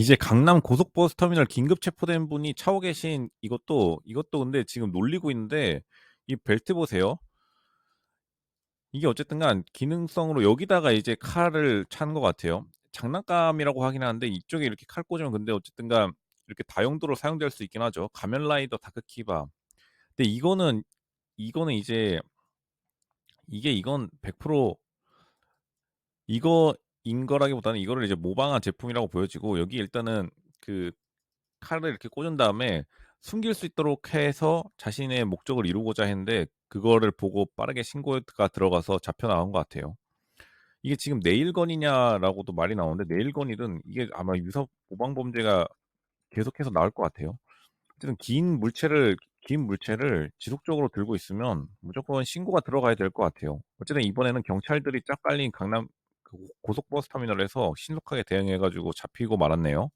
이제 강남 고속버스 터미널 긴급 체포된 분이 차고 계신 이것도 이것도 근데 지금 놀리고 있는데 이 벨트 보세요. 이게 어쨌든간 기능성으로 여기다가 이제 칼을 찬 것 같아요. 장난감이라고 하긴 하는데 이쪽에 이렇게 칼 꽂으면 근데 어쨌든간 이렇게 다용도로 사용될 수 있긴 하죠. 가면라이더 다크키바. 근데 이거는 이거는 이제 이게 이건 100% 이거 인 거라기보다는 이거를 이제 모방한 제품이라고 보여지고 여기 일단은 그 칼을 이렇게 꽂은 다음에 숨길 수 있도록 해서 자신의 목적을 이루고자 했는데 그거를 보고 빠르게 신고가 들어가서 잡혀 나간 것 같아요. 이게 지금 네일건이냐라고도 말이 나오는데 네일건이든 이게 아마 유사 모방 범죄가 계속해서 나올 것 같아요. 어쨌든 긴 물체를 긴 물체를 지속적으로 들고 있으면 무조건 신고가 들어가야 될 것 같아요. 어쨌든 이번에는 경찰들이 짝 깔린 강남 그 고속버스 터미널에서 신속하게 대응해가지고 잡히고 말았네요.